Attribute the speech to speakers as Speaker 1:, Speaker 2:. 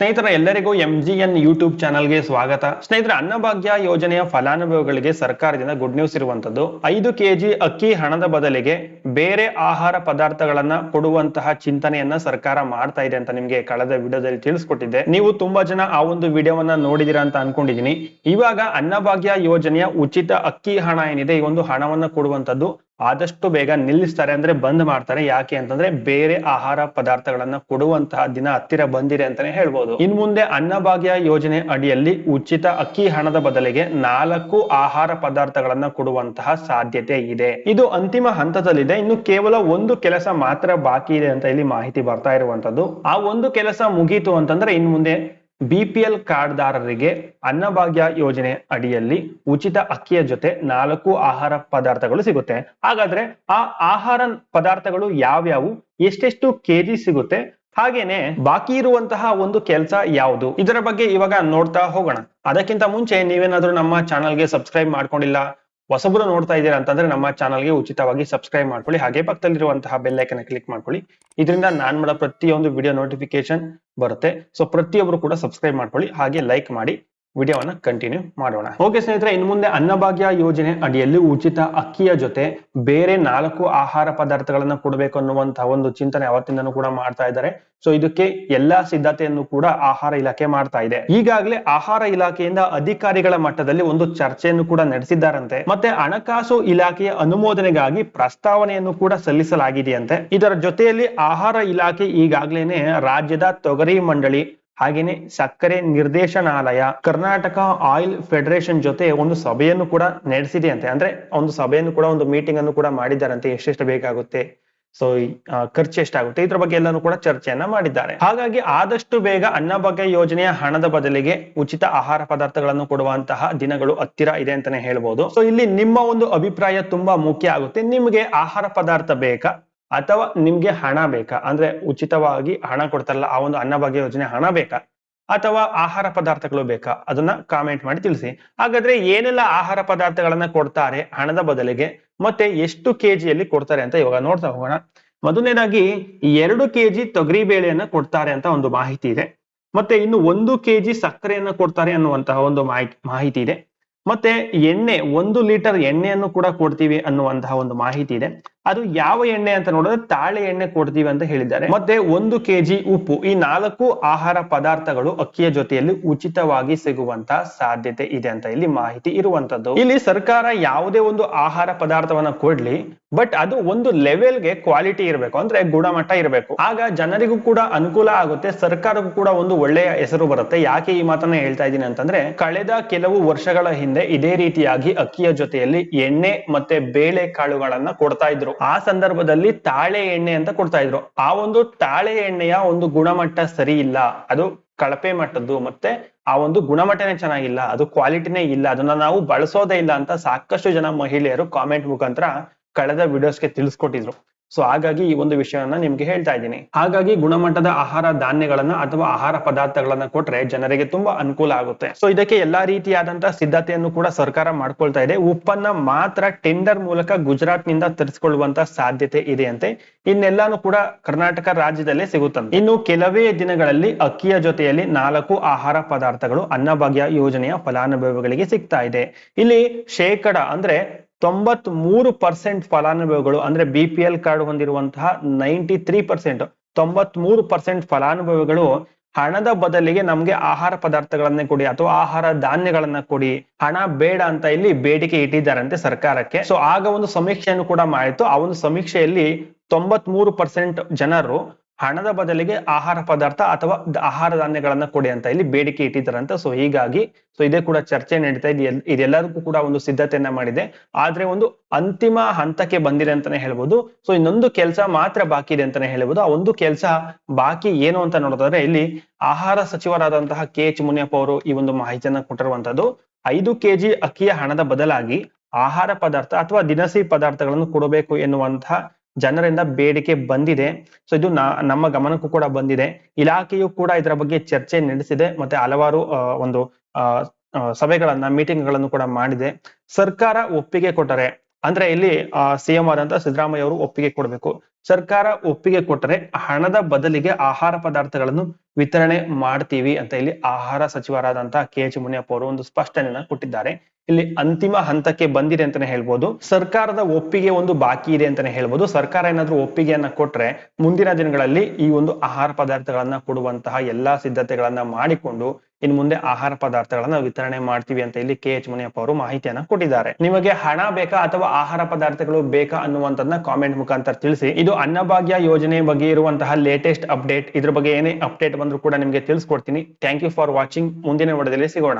Speaker 1: ಸ್ನೇಹಿತರ, ಎಲ್ಲರಿಗೂ M G N YouTube ಚಾನಲ್ಗೆ ಸ್ವಾಗತ. ಸ್ನೇಹಿತರ, ಅನ್ನಭಾಗ್ಯ ಯೋಜನೆಯ ಫಲಾನುಭವಿಗಳಿಗೆ ಸರ್ಕಾರದಿಂದ ಗುಡ್ ನ್ಯೂಸ್ ಇರುವಂತದ್ದು ಐದು ಕೆಜಿ ಅಕ್ಕಿ ಹಣದ ಬದಲಿಗೆ ಬೇರೆ ಆಹಾರ ಪದಾರ್ಥಗಳನ್ನ ಕೊಡುವಂತಹ ಚಿಂತನೆಯನ್ನ ಸರ್ಕಾರ ಮಾಡ್ತಾ ಇದೆ ಅಂತ ನಿಮ್ಗೆ ಕಳೆದ ವಿಡಿಯೋದಲ್ಲಿ ತಿಳಿಸ್ಕೊಟ್ಟಿದ್ದೆ. ನೀವು ತುಂಬಾ ಜನ ಆ ಒಂದು ವಿಡಿಯೋವನ್ನ ನೋಡಿದಿರಾ ಅಂತ ಅನ್ಕೊಂಡಿದೀನಿ. ಇವಾಗ ಅನ್ನಭಾಗ್ಯ ಯೋಜನೆಯ ಉಚಿತ ಅಕ್ಕಿ ಹಣ ಏನಿದೆ, ಈ ಒಂದು ಹಣವನ್ನ ಕೊಡುವಂತದ್ದು ಆದಷ್ಟು ಬೇಗ ನಿಲ್ಲಿಸ್ತಾರೆ ಅಂದ್ರೆ ಬಂದ್ ಮಾಡ್ತಾರೆ. ಯಾಕೆ ಅಂತಂದ್ರೆ ಬೇರೆ ಆಹಾರ ಪದಾರ್ಥಗಳನ್ನ ಕೊಡುವಂತಹ ದಿನ ಹತ್ತಿರ ಬಂದಿದೆ ಅಂತಾನೆ ಹೇಳ್ಬೋದು. ಇನ್ ಮುಂದೆ ಅನ್ನಭಾಗ್ಯ ಯೋಜನೆ ಅಡಿಯಲ್ಲಿ ಉಚಿತ ಅಕ್ಕಿ ಹಣದ ಬದಲಿಗೆ ನಾಲ್ಕು ಆಹಾರ ಪದಾರ್ಥಗಳನ್ನ ಕೊಡುವಂತಹ ಸಾಧ್ಯತೆ ಇದೆ. ಇದು ಅಂತಿಮ ಹಂತದಲ್ಲಿದೆ. ಇನ್ನು ಕೇವಲ ಒಂದು ಕೆಲಸ ಮಾತ್ರ ಬಾಕಿ ಇದೆ ಅಂತ ಇಲ್ಲಿ ಮಾಹಿತಿ ಬರ್ತಾ ಇರುವಂತದ್ದು. ಆ ಒಂದು ಕೆಲಸ ಮುಗೀತು ಅಂತಂದ್ರೆ ಇನ್ ಮುಂದೆ ಬಿ ಪಿ ಎಲ್ ಕಾರ್ಡ್ದಾರರಿಗೆ ಅನ್ನಭಾಗ್ಯ ಯೋಜನೆ ಅಡಿಯಲ್ಲಿ ಉಚಿತ ಅಕ್ಕಿಯ ಜೊತೆ ನಾಲ್ಕು ಆಹಾರ ಪದಾರ್ಥಗಳು ಸಿಗುತ್ತೆ. ಹಾಗಾದ್ರೆ ಆ ಆಹಾರ ಪದಾರ್ಥಗಳು ಯಾವ್ಯಾವು? ಎಷ್ಟೆಷ್ಟು ಕೆಜಿ ಸಿಗುತ್ತೆ? ಹಾಗೇನೆ ಬಾಕಿ ಇರುವಂತಹ ಒಂದು ಕೆಲಸ ಯಾವುದು? ಇದರ ಬಗ್ಗೆ ಇವಾಗ ನೋಡ್ತಾ ಹೋಗೋಣ. ಅದಕ್ಕಿಂತ ಮುಂಚೆ ನೀವೇನಾದ್ರೂ ನಮ್ಮ ಚಾನಲ್ಗೆ ಸಬ್ಸ್ಕ್ರೈಬ್ ಮಾಡ್ಕೊಂಡಿಲ್ಲ ಹೊಸಬ್ರು ನೋಡ್ತಾ ಇದ್ದೀರಾ ಅಂತಂದ್ರೆ ನಮ್ಮ ಚಾನಲ್ಗೆ ಉಚಿತವಾಗಿ ಸಬ್ಸ್ಕ್ರೈಬ್ ಮಾಡ್ಕೊಳ್ಳಿ. ಹಾಗೆ ಪಕ್ಕದಲ್ಲಿರುವಂತಹ ಬೆಲ್ ಕ್ಲಿಕ್ ಮಾಡ್ಕೊಳ್ಳಿ. ಇದರಿಂದ ನಾನ್ ಮಾಡೋ ಪ್ರತಿಯೊಂದು ವಿಡಿಯೋ ನೋಟಿಫಿಕೇಶನ್ ಬರುತ್ತೆ. ಸೊ ಪ್ರತಿಯೊಬ್ರು ಕೂಡ ಸಬ್ಸ್ಕ್ರೈಬ್ ಮಾಡ್ಕೊಳ್ಳಿ. ಹಾಗೆ ಲೈಕ್ ಮಾಡಿ. ವಿಡಿಯೋವನ್ನ ಕಂಟಿನ್ಯೂ ಮಾಡೋಣ. ಓಕೆ ಸ್ನೇಹಿತರೆ, ಇನ್ನು ಮುಂದೆ ಅನ್ನಭಾಗ್ಯ ಯೋಜನೆ ಅಡಿಯಲ್ಲಿ ಉಚಿತ ಅಕ್ಕಿಯ ಜೊತೆ ಬೇರೆ ನಾಲ್ಕು ಆಹಾರ ಪದಾರ್ಥಗಳನ್ನ ಕೊಡಬೇಕು ಅನ್ನುವಂತಹ ಒಂದು ಚಿಂತನೆ ಅವತ್ತಿಂದನೂ ಕೂಡ ಮಾಡ್ತಾ ಇದ್ದಾರೆ. ಸೊ ಇದಕ್ಕೆ ಎಲ್ಲಾ ಸಿದ್ಧತೆಯನ್ನು ಕೂಡ ಆಹಾರ ಇಲಾಖೆ ಮಾಡ್ತಾ ಇದೆ. ಈಗಾಗಲೇ ಆಹಾರ ಇಲಾಖೆಯಿಂದ ಅಧಿಕಾರಿಗಳ ಮಟ್ಟದಲ್ಲಿ ಒಂದು ಚರ್ಚೆಯನ್ನು ಕೂಡ ನಡೆಸಿದ್ದಾರಂತೆ. ಮತ್ತೆ ಹಣಕಾಸು ಇಲಾಖೆಯ ಅನುಮೋದನೆಗಾಗಿ ಪ್ರಸ್ತಾವನೆಯನ್ನು ಕೂಡ ಸಲ್ಲಿಸಲಾಗಿದೆಯಂತೆ. ಇದರ ಜೊತೆಯಲ್ಲಿ ಆಹಾರ ಇಲಾಖೆ ಈಗಾಗಲೇನೆ ರಾಜ್ಯದ ತೊಗರಿ ಮಂಡಳಿ ಹಾಗೇನೆ ಸಕ್ಕರೆ ನಿರ್ದೇಶನಾಲಯ ಕರ್ನಾಟಕ ಆಯಿಲ್ ಫೆಡರೇಷನ್ ಜೊತೆ ಒಂದು ಸಭೆಯನ್ನು ಕೂಡ ನಡೆಸಿದೆ ಅಂತೆ. ಅಂದ್ರೆ ಒಂದು ಸಭೆಯನ್ನು ಕೂಡ, ಒಂದು ಮೀಟಿಂಗ್ ಅನ್ನು ಕೂಡ ಮಾಡಿದ್ದಾರಂತೆ. ಎಷ್ಟೆಷ್ಟು ಬೇಕಾಗುತ್ತೆ? ಸೊ ಖರ್ಚು ಎಷ್ಟಾಗುತ್ತೆ? ಇದ್ರ ಬಗ್ಗೆ ಎಲ್ಲಾನು ಕೂಡ ಚರ್ಚೆಯನ್ನ ಮಾಡಿದ್ದಾರೆ. ಹಾಗಾಗಿ ಆದಷ್ಟು ಬೇಗ ಅನ್ನಭಾಗ್ಯ ಯೋಜನೆಯ ಹಣದ ಬದಲಿಗೆ ಉಚಿತ ಆಹಾರ ಪದಾರ್ಥಗಳನ್ನು ಕೊಡುವಂತಹ ದಿನಗಳು ಹತ್ತಿರ ಇದೆ ಅಂತಾನೆ ಹೇಳ್ಬೋದು. ಸೊ ಇಲ್ಲಿ ನಿಮ್ಮ ಒಂದು ಅಭಿಪ್ರಾಯ ತುಂಬಾ ಮುಖ್ಯ ಆಗುತ್ತೆ. ನಿಮ್ಗೆ ಆಹಾರ ಪದಾರ್ಥ ಬೇಕಾ? ಅಥವಾ ನಿಮ್ಗೆ ಹಣ ಬೇಕಾ? ಅಂದ್ರೆ ಉಚಿತವಾಗಿ ಹಣ ಕೊಡ್ತಾರಲ್ಲ, ಆ ಒಂದು ಅನ್ನಭಾಗ್ಯ ಯೋಜನೆ ಹಣ ಬೇಕಾ? ಅಥವಾ ಆಹಾರ ಪದಾರ್ಥಗಳು ಬೇಕಾ? ಅದನ್ನ ಕಾಮೆಂಟ್ ಮಾಡಿ ತಿಳಿಸಿ. ಹಾಗಾದ್ರೆ ಏನೆಲ್ಲ ಆಹಾರ ಪದಾರ್ಥಗಳನ್ನ ಕೊಡ್ತಾರೆ ಹಣದ ಬದಲಿಗೆ, ಮತ್ತೆ ಎಷ್ಟು ಕೆಜಿಯಲ್ಲಿ ಕೊಡ್ತಾರೆ ಅಂತ ಇವಾಗ ನೋಡ್ತಾ ಹೋಗೋಣ. ಮೊದಲನೇದಾಗಿ ಎರಡು ಕೆಜಿ ತೊಗರಿ ಬೇಳೆಯನ್ನ ಕೊಡ್ತಾರೆ ಅಂತ ಒಂದು ಮಾಹಿತಿ ಇದೆ. ಮತ್ತೆ ಇನ್ನು ಒಂದು ಕೆಜಿ ಸಕ್ಕರೆಯನ್ನ ಕೊಡ್ತಾರೆ ಅನ್ನುವಂತಹ ಒಂದು ಮಾಹಿತಿ ಮಾಹಿತಿ ಇದೆ. ಮತ್ತೆ ಎಣ್ಣೆ, ಒಂದು ಲೀಟರ್ ಎಣ್ಣೆಯನ್ನು ಕೂಡ ಕೊಡ್ತೀವಿ ಅನ್ನುವಂತಹ ಒಂದು ಮಾಹಿತಿ ಇದೆ. ಅದು ಯಾವ ಎಣ್ಣೆ ಅಂತ ನೋಡಿದ್ರೆ ತಾಳೆ ಎಣ್ಣೆ ಕೊಡ್ತೀವಿ ಅಂತ ಹೇಳಿದ್ದಾರೆ. ಮತ್ತೆ ಒಂದು ಕೆಜಿ ಉಪ್ಪು, ಈ ನಾಲ್ಕು ಆಹಾರ ಪದಾರ್ಥಗಳು ಅಕ್ಕಿಯ ಜೊತೆಯಲ್ಲಿ ಉಚಿತವಾಗಿ ಸಿಗುವಂತ ಸಾಧ್ಯತೆ ಇದೆ ಅಂತ ಇಲ್ಲಿ ಮಾಹಿತಿ ಇರುವಂತದ್ದು. ಇಲ್ಲಿ ಸರ್ಕಾರ ಯಾವುದೇ ಒಂದು ಆಹಾರ ಪದಾರ್ಥವನ್ನ ಕೊಡ್ಲಿ, ಬಟ್ ಅದು ಒಂದು ಲೆವೆಲ್ಗೆ ಕ್ವಾಲಿಟಿ ಇರಬೇಕು, ಅಂದ್ರೆ ಗುಣಮಟ್ಟ ಇರಬೇಕು. ಆಗ ಜನರಿಗೂ ಕೂಡ ಅನುಕೂಲ ಆಗುತ್ತೆ, ಸರ್ಕಾರಕ್ಕೂ ಕೂಡ ಒಂದು ಒಳ್ಳೆಯ ಹೆಸರು ಬರುತ್ತೆ. ಯಾಕೆ ಈ ಮಾತನ್ನ ಹೇಳ್ತಾ ಇದ್ದೀನಿ ಅಂತಂದ್ರೆ, ಕಳೆದ ಕೆಲವು ವರ್ಷಗಳ ಹಿಂದೆ ಇದೇ ರೀತಿಯಾಗಿ ಅಕ್ಕಿಯ ಜೊತೆಯಲ್ಲಿ ಎಣ್ಣೆ ಮತ್ತೆ ಬೇಳೆ ಕಾಳುಗಳನ್ನ ಕೊಡ್ತಾ ಇದ್ರು. ಆ ಸಂದರ್ಭದಲ್ಲಿ ತಾಳೆ ಎಣ್ಣೆ ಅಂತ ಕೊಡ್ತಾ ಇದ್ರು ಆ ಒಂದು ತಾಳೆ ಎಣ್ಣೆಯ ಒಂದು ಗುಣಮಟ್ಟ ಸರಿ ಇಲ್ಲ. ಅದು ಕಳಪೆ ಮಟ್ಟದ್ದು ಮತ್ತೆ ಆ ಒಂದು ಗುಣಮಟ್ಟನೇ ಚೆನ್ನಾಗಿಲ್ಲ. ಅದು ಕ್ವಾಲಿಟಿನೇ ಇಲ್ಲ. ಅದನ್ನ ನಾವು ಬಳಸೋದೇ ಇಲ್ಲ ಅಂತ ಸಾಕಷ್ಟು ಜನ ಮಹಿಳೆಯರು ಕಾಮೆಂಟ್ ಮುಖಾಂತರ ಕಳೆದ ವಿಡಿಯೋಸ್ಗೆ ತಿಳಿಸ್ಕೊಟ್ಟಿದ್ರು. ಸೊ ಹಾಗಾಗಿ ಈ ಒಂದು ವಿಷಯವನ್ನ ನಿಮ್ಗೆ ಹೇಳ್ತಾ ಇದ್ದೀನಿ. ಹಾಗಾಗಿ ಗುಣಮಟ್ಟದ ಆಹಾರ ಧಾನ್ಯಗಳನ್ನ ಅಥವಾ ಆಹಾರ ಪದಾರ್ಥಗಳನ್ನ ಕೊಟ್ರೆ ಜನರಿಗೆ ತುಂಬಾ ಅನುಕೂಲ ಆಗುತ್ತೆ. ಸೊ ಇದಕ್ಕೆ ಎಲ್ಲಾ ರೀತಿಯಾದಂತಹ ಸಿದ್ಧತೆಯನ್ನು ಕೂಡ ಸರ್ಕಾರ ಮಾಡ್ಕೊಳ್ತಾ ಇದೆ. ಉಪ್ಪನ್ನ ಮಾತ್ರ ಟೆಂಡರ್ ಮೂಲಕ ಗುಜರಾತ್ನಿಂದ ತರಿಸಿಕೊಳ್ಳುವಂತ ಸಾಧ್ಯತೆ ಇದೆ ಅಂತೆ. ಇನ್ನೆಲ್ಲಾನು ಕೂಡ ಕರ್ನಾಟಕ ರಾಜ್ಯದಲ್ಲೇ ಸಿಗುತ್ತಂತೆ. ಇನ್ನು ಕೆಲವೇ ದಿನಗಳಲ್ಲಿ ಅಕ್ಕಿಯ ಜೊತೆಯಲ್ಲಿ ನಾಲ್ಕು ಆಹಾರ ಪದಾರ್ಥಗಳು ಅನ್ನಭಾಗ್ಯ ಯೋಜನೆಯ ಫಲಾನುಭವಿಗಳಿಗೆ ಸಿಗ್ತಾ ಇದೆ. ಇಲ್ಲಿ ಶೇಕಡ ಅಂದ್ರೆ ತೊಂಬತ್ ಮೂರು ಪರ್ಸೆಂಟ್ ಫಲಾನುಭವಿಗಳು ಅಂದ್ರೆ ಬಿ ಪಿ ಎಲ್ ಕಾರ್ಡ್ ಹೊಂದಿರುವಂತಹ ನೈಂಟಿ ತ್ರೀ ಪರ್ಸೆಂಟ್ ತೊಂಬತ್ ಮೂರು ಪರ್ಸೆಂಟ್ ಫಲಾನುಭವಿಗಳು ಹಣದ ಬದಲಿಗೆ ನಮ್ಗೆ ಆಹಾರ ಪದಾರ್ಥಗಳನ್ನೇ ಕೊಡಿ ಅಥವಾ ಆಹಾರ ಧಾನ್ಯಗಳನ್ನ ಕೊಡಿ. ಹಣ ಬೇಡ ಅಂತ ಇಲ್ಲಿ ಬೇಡಿಕೆ ಇಟ್ಟಿದ್ದಾರಂತೆ ಸರ್ಕಾರಕ್ಕೆ. ಸೊ ಆಗ ಒಂದು ಸಮೀಕ್ಷೆಯನ್ನು ಕೂಡ ಮಾಡಿತ್ತು. ಆ ಒಂದು ಸಮೀಕ್ಷೆಯಲ್ಲಿ ತೊಂಬತ್ ಮೂರು ಪರ್ಸೆಂಟ್ ಜನರು ಹಣದ ಬದಲಿಗೆ ಆಹಾರ ಪದಾರ್ಥ ಅಥವಾ ಆಹಾರ ಧಾನ್ಯಗಳನ್ನ ಕೊಡಿ ಅಂತ ಇಲ್ಲಿ ಬೇಡಿಕೆ ಇಟ್ಟಿದ್ದಾರಂತ. ಸೊ ಹೀಗಾಗಿ ಸೊ ಇದೇ ಕೂಡ ಚರ್ಚೆ ನಡೀತಾ ಇದೆ. ಇದೆಲ್ಲರಿಗೂ ಕೂಡ ಒಂದು ಸಿದ್ಧತೆಯನ್ನ ಮಾಡಿದೆ. ಆದ್ರೆ ಒಂದು ಅಂತಿಮ ಹಂತಕ್ಕೆ ಬಂದಿದೆ ಅಂತಾನೆ ಹೇಳ್ಬೋದು. ಸೊ ಇನ್ನೊಂದು ಕೆಲಸ ಮಾತ್ರ ಬಾಕಿ ಇದೆ ಅಂತಾನೆ ಹೇಳ್ಬೋದು. ಆ ಒಂದು ಕೆಲಸ ಬಾಕಿ ಏನು ಅಂತ ನೋಡೋದಾದ್ರೆ ಇಲ್ಲಿ ಆಹಾರ ಸಚಿವರಾದಂತಹ ಕೆ ಎಚ್ ಮುನಿಯಪ್ಪ ಅವರು ಈ ಒಂದು ಮಾಹಿತಿಯನ್ನ ಕೊಟ್ಟಿರುವಂತದ್ದು. ಐದು ಕೆಜಿ ಅಕ್ಕಿಯ ಹಣದ ಬದಲಾಗಿ ಆಹಾರ ಪದಾರ್ಥ ಅಥವಾ ದಿನಸಿ ಪದಾರ್ಥಗಳನ್ನು ಕೊಡಬೇಕು ಎನ್ನುವಂತಹ ಜನರಿಂದ ಬೇಡಿಕೆ ಬಂದಿದೆ. ಸೊ ಇದು ನಮ್ಮ ಗಮನಕ್ಕೂ ಕೂಡ ಬಂದಿದೆ. ಇಲಾಖೆಯು ಕೂಡ ಇದರ ಬಗ್ಗೆ ಚರ್ಚೆ ನಡೆಸಿದೆ ಮತ್ತೆ ಹಲವಾರು ಒಂದು ಸಭೆಗಳನ್ನ ಮೀಟಿಂಗ್ಗಳನ್ನು ಕೂಡ ಮಾಡಿದೆ. ಸರ್ಕಾರ ಒಪ್ಪಿಗೆ ಕೊಟ್ಟರೆ, ಅಂದ್ರೆ ಇಲ್ಲಿ ಸಿಎಂ ಆದಂತ ಸಿದ್ದರಾಮಯ್ಯ ಅವರು ಒಪ್ಪಿಗೆ ಕೊಡಬೇಕು. ಸರ್ಕಾರ ಒಪ್ಪಿಗೆ ಕೊಟ್ಟರೆ ಹಣದ ಬದಲಿಗೆ ಆಹಾರ ಪದಾರ್ಥಗಳನ್ನು ವಿತರಣೆ ಮಾಡ್ತೀವಿ ಅಂತ ಇಲ್ಲಿ ಆಹಾರ ಸಚಿವರಾದಂತಹ ಕೆ ಎಚ್ ಮುನಿಯಪ್ಪ ಅವರು ಒಂದು ಸ್ಪಷ್ಟನೆಯನ್ನ ಕೊಟ್ಟಿದ್ದಾರೆ. ಇಲ್ಲಿ ಅಂತಿಮ ಹಂತಕ್ಕೆ ಬಂದಿದೆ ಅಂತಾನೆ ಹೇಳ್ಬೋದು. ಸರ್ಕಾರದ ಒಪ್ಪಿಗೆ ಒಂದು ಬಾಕಿ ಇದೆ ಅಂತಾನೆ ಹೇಳ್ಬೋದು. ಸರ್ಕಾರ ಏನಾದ್ರೂ ಒಪ್ಪಿಗೆಯನ್ನ ಕೊಟ್ರೆ ಮುಂದಿನ ದಿನಗಳಲ್ಲಿ ಈ ಒಂದು ಆಹಾರ ಪದಾರ್ಥಗಳನ್ನ ಕೊಡುವಂತಹ ಎಲ್ಲಾ ಸಿದ್ಧತೆಗಳನ್ನ ಮಾಡಿಕೊಂಡು ಇನ್ ಮುಂದೆ ಆಹಾರ ಪದಾರ್ಥಗಳನ್ನ ವಿತರಣೆ ಮಾಡ್ತೀವಿ ಅಂತ ಇಲ್ಲಿ ಕೆ ಎಚ್ ಮುನಿಯಪ್ಪ ಅವರು ಮಾಹಿತಿಯನ್ನ ಕೊಟ್ಟಿದ್ದಾರೆ. ನಿಮಗೆ ಹಣ ಬೇಕಾ ಅಥವಾ ಆಹಾರ ಪದಾರ್ಥಗಳು ಬೇಕಾ ಅನ್ನುವಂಥದ್ದನ್ನ ಕಾಮೆಂಟ್ ಮುಖಾಂತರ ತಿಳಿಸಿ. ಇದು ಅನ್ನಭಾಗ್ಯ ಯೋಜನೆ ಬಗ್ಗೆ ಇರುವಂತಹ ಲೇಟೆಸ್ಟ್ ಅಪ್ಡೇಟ್ ಇದ್ರ ಬಗ್ಗೆ ಏನೇ ಅಪ್ಡೇಟ್ ಬಂದ್ರು ಕೂಡ ನಿಮಗೆ ತಿಳಿಸ್ಕೊಡ್ತೀನಿ. ಥ್ಯಾಂಕ್ ಯು ಫಾರ್ ವಾಚಿಂಗ್ ಮುಂದಿನ ವಿಡಿಯೋದಲ್ಲಿ ಸಿಗೋಣ.